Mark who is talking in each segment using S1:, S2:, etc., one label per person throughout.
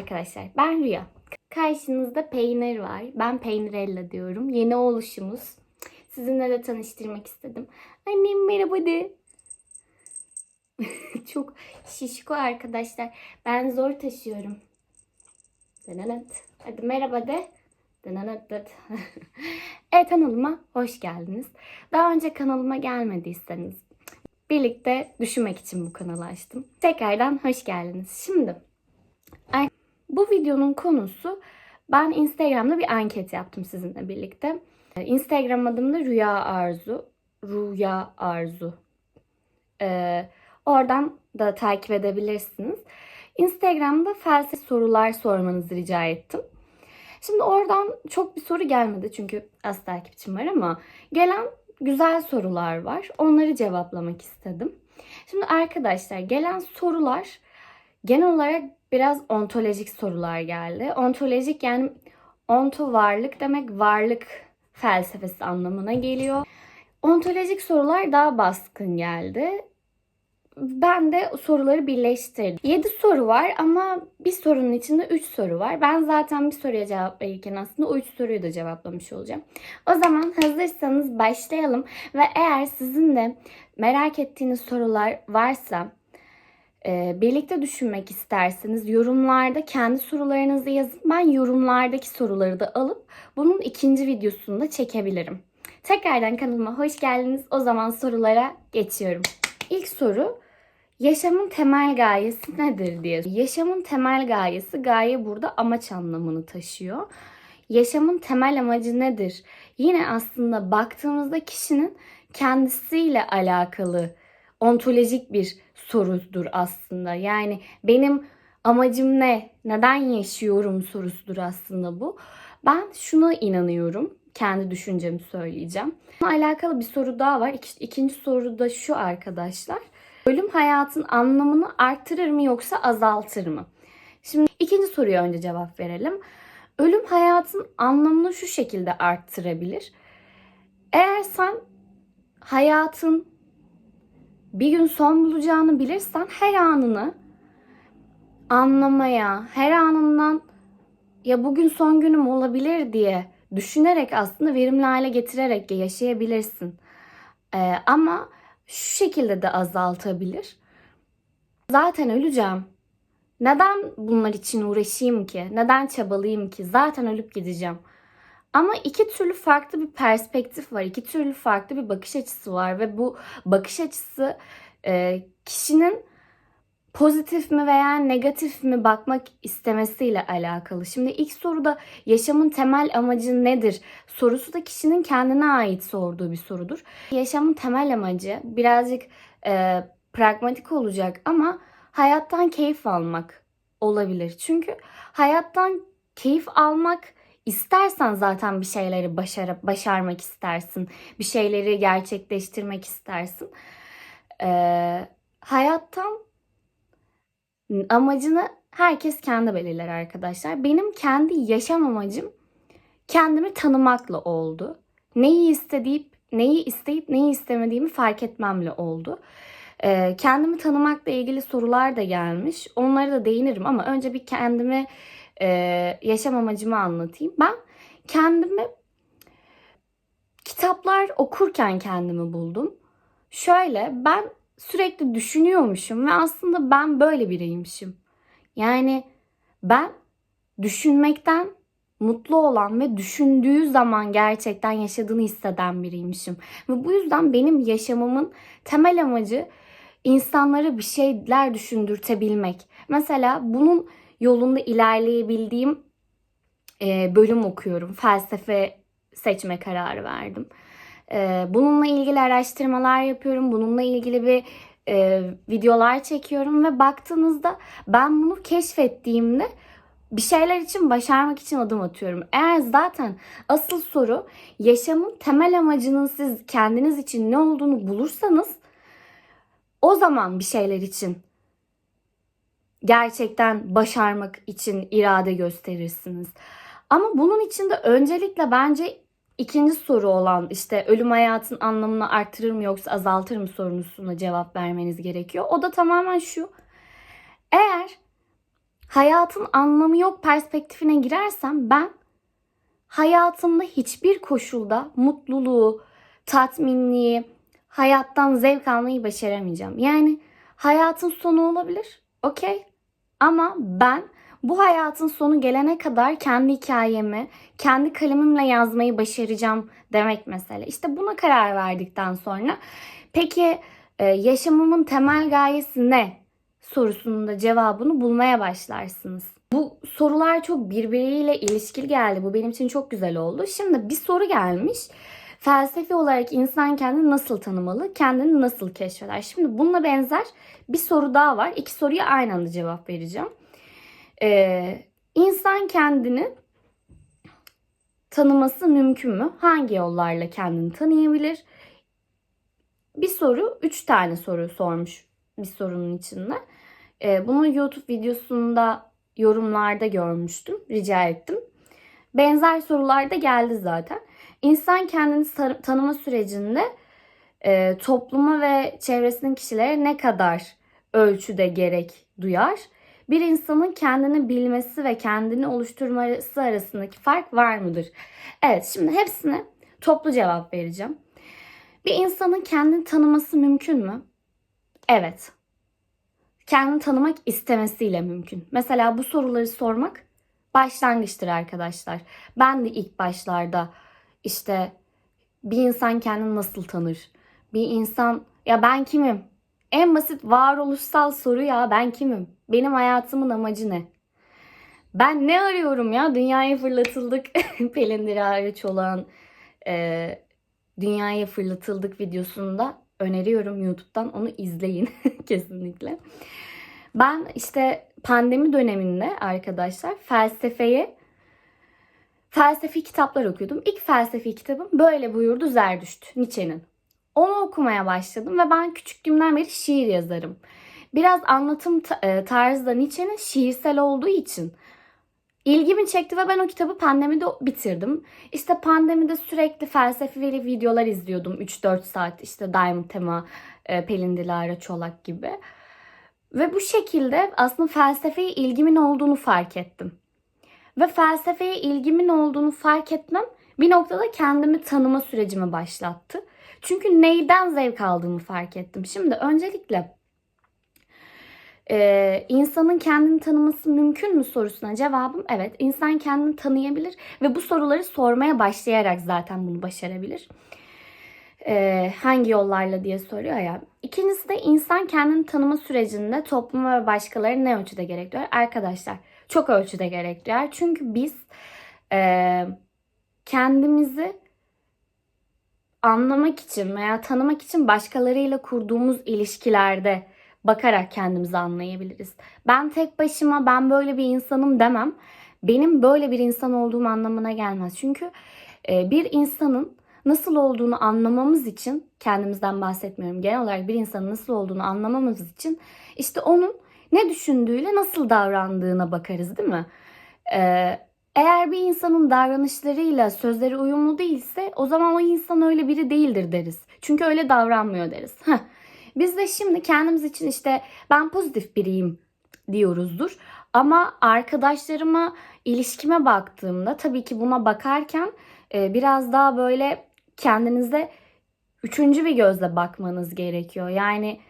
S1: arkadaşlar ben Rüya. Karşınızda peynir var. Ben Peynirella diyorum. Yeni oluşumuz. Sizinle de tanıştırmak istedim. Annem merhaba de. Çok şişko arkadaşlar. Ben zor taşıyorum. Dananet. Hadi merhaba de. Dananet. evet kanalıma hoş geldiniz. Daha önce kanalıma gelmediyseniz birlikte düşünmek için bu kanalı açtım. Tekrardan hoş geldiniz. Şimdi bu videonun konusu ben Instagram'da bir anket yaptım sizinle birlikte. Ee, Instagram adım da Rüya Arzu. Rüya Arzu. Ee, oradan da takip edebilirsiniz. Instagram'da felsefe sorular sormanızı rica ettim. Şimdi oradan çok bir soru gelmedi çünkü az takipçim var ama gelen güzel sorular var. Onları cevaplamak istedim. Şimdi arkadaşlar gelen sorular genel olarak biraz ontolojik sorular geldi. Ontolojik yani onto varlık demek varlık felsefesi anlamına geliyor. Ontolojik sorular daha baskın geldi. Ben de soruları birleştirdim. 7 soru var ama bir sorunun içinde 3 soru var. Ben zaten bir soruya cevap verirken aslında o 3 soruyu da cevaplamış olacağım. O zaman hazırsanız başlayalım ve eğer sizin de merak ettiğiniz sorular varsa birlikte düşünmek isterseniz yorumlarda kendi sorularınızı yazın. Ben yorumlardaki soruları da alıp bunun ikinci videosunu da çekebilirim. Tekrardan kanalıma hoş geldiniz. O zaman sorulara geçiyorum. İlk soru yaşamın temel gayesi nedir diye. Yaşamın temel gayesi gaye burada amaç anlamını taşıyor. Yaşamın temel amacı nedir? Yine aslında baktığımızda kişinin kendisiyle alakalı ontolojik bir sorudur aslında. Yani benim amacım ne? Neden yaşıyorum sorusudur aslında bu. Ben şuna inanıyorum. Kendi düşüncemi söyleyeceğim. Bununla alakalı bir soru daha var. İki- İkinci soru da şu arkadaşlar. Ölüm hayatın anlamını arttırır mı yoksa azaltır mı? Şimdi ikinci soruya önce cevap verelim. Ölüm hayatın anlamını şu şekilde arttırabilir. Eğer sen hayatın bir gün son bulacağını bilirsen her anını anlamaya, her anından ya bugün son günüm olabilir diye düşünerek aslında verimli hale getirerek yaşayabilirsin. Ee, ama şu şekilde de azaltabilir. Zaten öleceğim. Neden bunlar için uğraşayım ki? Neden çabalayayım ki? Zaten ölüp gideceğim. Ama iki türlü farklı bir perspektif var. iki türlü farklı bir bakış açısı var ve bu bakış açısı e, kişinin pozitif mi veya negatif mi bakmak istemesiyle alakalı. Şimdi ilk soruda yaşamın temel amacı nedir? Sorusu da kişinin kendine ait sorduğu bir sorudur. Yaşamın temel amacı birazcık e, pragmatik olacak ama hayattan keyif almak olabilir. Çünkü hayattan keyif almak istersen zaten bir şeyleri başarıp başarmak istersin. Bir şeyleri gerçekleştirmek istersin. Ee, hayattan amacını herkes kendi belirler arkadaşlar. Benim kendi yaşam amacım kendimi tanımakla oldu. Neyi isteyip neyi isteyip neyi istemediğimi fark etmemle oldu. Ee, kendimi tanımakla ilgili sorular da gelmiş. Onlara da değinirim ama önce bir kendimi e, yaşam amacımı anlatayım. Ben kendimi kitaplar okurken kendimi buldum. Şöyle ben sürekli düşünüyormuşum ve aslında ben böyle biriymişim. Yani ben düşünmekten mutlu olan ve düşündüğü zaman gerçekten yaşadığını hisseden biriymişim. Ve bu yüzden benim yaşamımın temel amacı insanlara bir şeyler düşündürtebilmek. Mesela bunun yolunda ilerleyebildiğim e, bölüm okuyorum. Felsefe seçme kararı verdim. E, bununla ilgili araştırmalar yapıyorum. Bununla ilgili bir e, videolar çekiyorum ve baktığınızda ben bunu keşfettiğimde bir şeyler için başarmak için adım atıyorum. Eğer zaten asıl soru yaşamın temel amacının siz kendiniz için ne olduğunu bulursanız o zaman bir şeyler için gerçekten başarmak için irade gösterirsiniz. Ama bunun için de öncelikle bence ikinci soru olan işte ölüm hayatın anlamını artırır mı yoksa azaltır mı sorusuna cevap vermeniz gerekiyor. O da tamamen şu. Eğer hayatın anlamı yok perspektifine girersem ben hayatımda hiçbir koşulda mutluluğu, tatminliği, hayattan zevk almayı başaramayacağım. Yani hayatın sonu olabilir. Okey. Ama ben bu hayatın sonu gelene kadar kendi hikayemi, kendi kalemimle yazmayı başaracağım demek mesele. İşte buna karar verdikten sonra peki e, yaşamımın temel gayesi ne sorusunun da cevabını bulmaya başlarsınız. Bu sorular çok birbiriyle ilişkili geldi. Bu benim için çok güzel oldu. Şimdi bir soru gelmiş. Felsefi olarak insan kendini nasıl tanımalı? Kendini nasıl keşfeder? Şimdi bununla benzer bir soru daha var. İki soruya aynı anda cevap vereceğim. Ee, insan kendini tanıması mümkün mü? Hangi yollarla kendini tanıyabilir? Bir soru, üç tane soru sormuş bir sorunun içinde. Ee, bunu YouTube videosunda yorumlarda görmüştüm. Rica ettim. Benzer sorular da geldi zaten. İnsan kendini tanıma sürecinde e, topluma ve çevresinin kişilere ne kadar ölçüde gerek duyar? Bir insanın kendini bilmesi ve kendini oluşturması arasındaki fark var mıdır? Evet, şimdi hepsine toplu cevap vereceğim. Bir insanın kendini tanıması mümkün mü? Evet. Kendini tanımak istemesiyle mümkün. Mesela bu soruları sormak başlangıçtır arkadaşlar. Ben de ilk başlarda işte bir insan kendini nasıl tanır? Bir insan ya ben kimim? En basit varoluşsal soru ya ben kimim? Benim hayatımın amacı ne? Ben ne arıyorum ya? Dünyaya fırlatıldık. Pelin Dirari Çolak'ın e, Dünyaya fırlatıldık videosunda öneriyorum YouTube'dan onu izleyin kesinlikle. Ben işte pandemi döneminde arkadaşlar felsefeye felsefi kitaplar okuyordum. İlk felsefi kitabım Böyle Buyurdu Zerdüşt Nietzsche'nin. Onu okumaya başladım ve ben küçüklüğümden beri şiir yazarım. Biraz anlatım e, tarzı da Nietzsche'nin şiirsel olduğu için ilgimi çekti ve ben o kitabı pandemide bitirdim. İşte pandemide sürekli felsefeli videolar izliyordum 3-4 saat işte Diamond Tema, e, Pelin Dilara Çolak gibi. Ve bu şekilde aslında felsefeye ilgimin olduğunu fark ettim. Ve felsefeye ilgimin olduğunu fark etmem bir noktada kendimi tanıma sürecimi başlattı. Çünkü neyden zevk aldığımı fark ettim. Şimdi öncelikle e, insanın kendini tanıması mümkün mü sorusuna cevabım evet. İnsan kendini tanıyabilir ve bu soruları sormaya başlayarak zaten bunu başarabilir. E, hangi yollarla diye soruyor ya. İkincisi de insan kendini tanıma sürecinde topluma ve başkaları ne ölçüde gerektiriyor? Arkadaşlar çok ölçüde gerektiriyor. Çünkü biz e, kendimizi anlamak için veya tanımak için başkalarıyla kurduğumuz ilişkilerde bakarak kendimizi anlayabiliriz. Ben tek başıma ben böyle bir insanım demem. Benim böyle bir insan olduğum anlamına gelmez. Çünkü e, bir insanın nasıl olduğunu anlamamız için kendimizden bahsetmiyorum. Genel olarak bir insanın nasıl olduğunu anlamamız için işte onun ne düşündüğüyle nasıl davrandığına bakarız değil mi? Ee, eğer bir insanın davranışlarıyla sözleri uyumlu değilse o zaman o insan öyle biri değildir deriz. Çünkü öyle davranmıyor deriz. Heh. Biz de şimdi kendimiz için işte ben pozitif biriyim diyoruzdur. Ama arkadaşlarıma, ilişkime baktığımda tabii ki buna bakarken e, biraz daha böyle kendinize üçüncü bir gözle bakmanız gerekiyor. Yani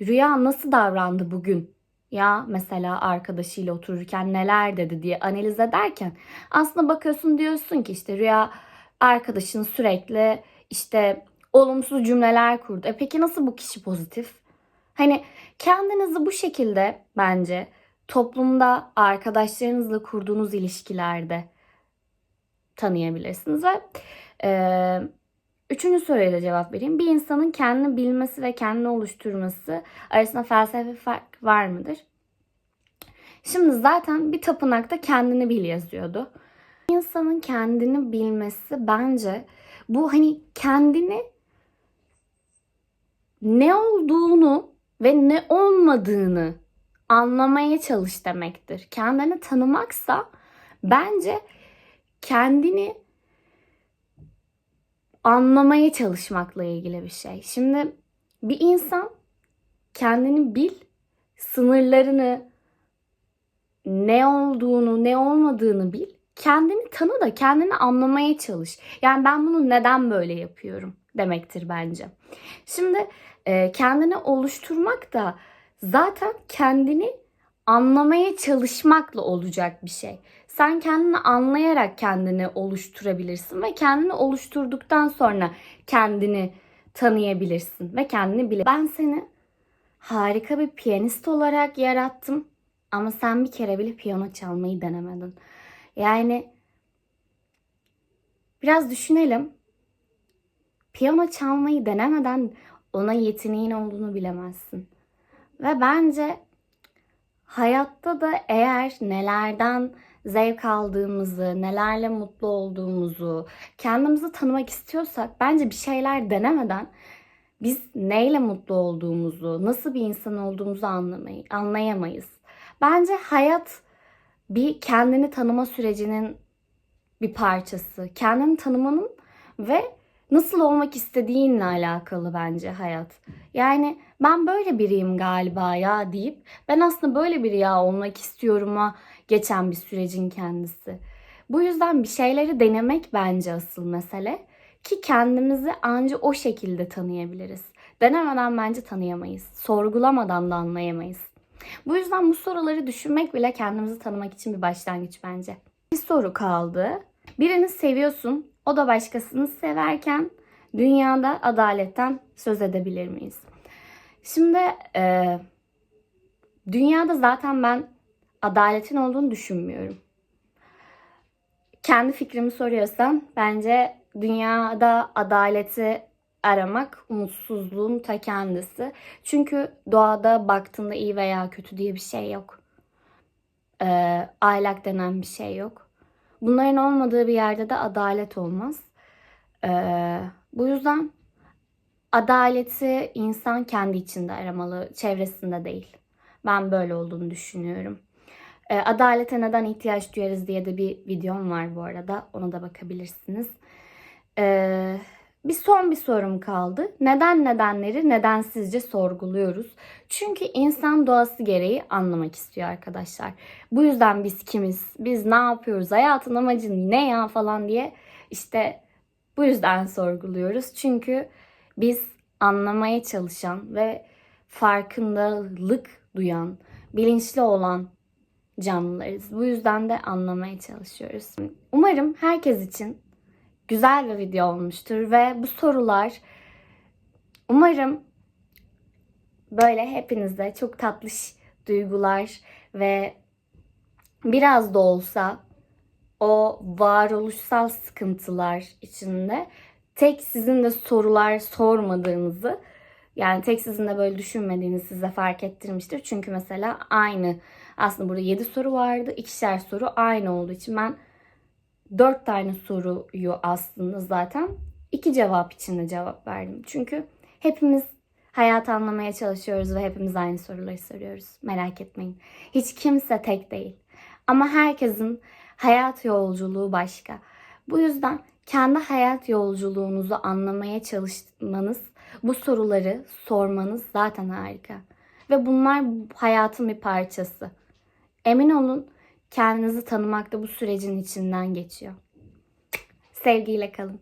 S1: Rüya nasıl davrandı bugün? Ya mesela arkadaşıyla otururken neler dedi diye analiz ederken aslında bakıyorsun diyorsun ki işte Rüya arkadaşın sürekli işte olumsuz cümleler kurdu. E peki nasıl bu kişi pozitif? Hani kendinizi bu şekilde bence toplumda arkadaşlarınızla kurduğunuz ilişkilerde tanıyabilirsiniz ve e, üçüncü soruya da cevap vereyim. Bir insanın kendini bilmesi ve kendini oluşturması arasında felsefi fark var mıdır? Şimdi zaten bir tapınakta kendini bil yazıyordu. İnsanın kendini bilmesi bence bu hani kendini ne olduğunu ve ne olmadığını anlamaya çalış demektir. Kendini tanımaksa bence kendini anlamaya çalışmakla ilgili bir şey. Şimdi bir insan kendini bil, sınırlarını ne olduğunu, ne olmadığını bil. Kendini tanı da kendini anlamaya çalış. Yani ben bunu neden böyle yapıyorum demektir bence. Şimdi e, kendini oluşturmak da zaten kendini anlamaya çalışmakla olacak bir şey. Sen kendini anlayarak kendini oluşturabilirsin ve kendini oluşturduktan sonra kendini tanıyabilirsin ve kendini bile. Ben seni harika bir piyanist olarak yarattım ama sen bir kere bile piyano çalmayı denemedin. Yani biraz düşünelim. Piyano çalmayı denemeden ona yeteneğin olduğunu bilemezsin. Ve bence hayatta da eğer nelerden zevk aldığımızı, nelerle mutlu olduğumuzu, kendimizi tanımak istiyorsak bence bir şeyler denemeden biz neyle mutlu olduğumuzu, nasıl bir insan olduğumuzu anlamayı, anlayamayız. Bence hayat bir kendini tanıma sürecinin bir parçası. Kendini tanımanın ve nasıl olmak istediğinle alakalı bence hayat. Yani ben böyle biriyim galiba ya deyip ben aslında böyle bir ya olmak istiyorum'a geçen bir sürecin kendisi. Bu yüzden bir şeyleri denemek bence asıl mesele ki kendimizi anca o şekilde tanıyabiliriz. Denemeden bence tanıyamayız. Sorgulamadan da anlayamayız. Bu yüzden bu soruları düşünmek bile kendimizi tanımak için bir başlangıç bence. Bir soru kaldı. Birini seviyorsun, o da başkasını severken dünyada adaletten söz edebilir miyiz? Şimdi e, dünyada zaten ben adaletin olduğunu düşünmüyorum. Kendi fikrimi soruyorsan bence dünyada adaleti aramak umutsuzluğun ta kendisi. Çünkü doğada baktığında iyi veya kötü diye bir şey yok. Ee, ahlak denen bir şey yok. Bunların olmadığı bir yerde de adalet olmaz. Ee, bu yüzden adaleti insan kendi içinde aramalı, çevresinde değil. Ben böyle olduğunu düşünüyorum. Ee, adalete neden ihtiyaç duyarız diye de bir videom var bu arada. Ona da bakabilirsiniz. Ee, bir son bir sorum kaldı. Neden nedenleri nedensizce sorguluyoruz? Çünkü insan doğası gereği anlamak istiyor arkadaşlar. Bu yüzden biz kimiz? Biz ne yapıyoruz? Hayatın amacı ne ya falan diye işte bu yüzden sorguluyoruz. Çünkü biz anlamaya çalışan ve farkındalık duyan, bilinçli olan canlılarız. Bu yüzden de anlamaya çalışıyoruz. Umarım herkes için güzel bir video olmuştur ve bu sorular umarım böyle hepinize çok tatlış duygular ve biraz da olsa o varoluşsal sıkıntılar içinde tek sizin de sorular sormadığınızı yani tek sizin de böyle düşünmediğinizi size fark ettirmiştir. Çünkü mesela aynı aslında burada 7 soru vardı. ikişer soru aynı olduğu için ben 4 tane soruyu aslında zaten iki cevap içinde cevap verdim. Çünkü hepimiz hayatı anlamaya çalışıyoruz ve hepimiz aynı soruları soruyoruz. Merak etmeyin. Hiç kimse tek değil. Ama herkesin hayat yolculuğu başka. Bu yüzden kendi hayat yolculuğunuzu anlamaya çalışmanız, bu soruları sormanız zaten harika. Ve bunlar hayatın bir parçası. Emin olun kendinizi tanımak da bu sürecin içinden geçiyor. Sevgiyle kalın.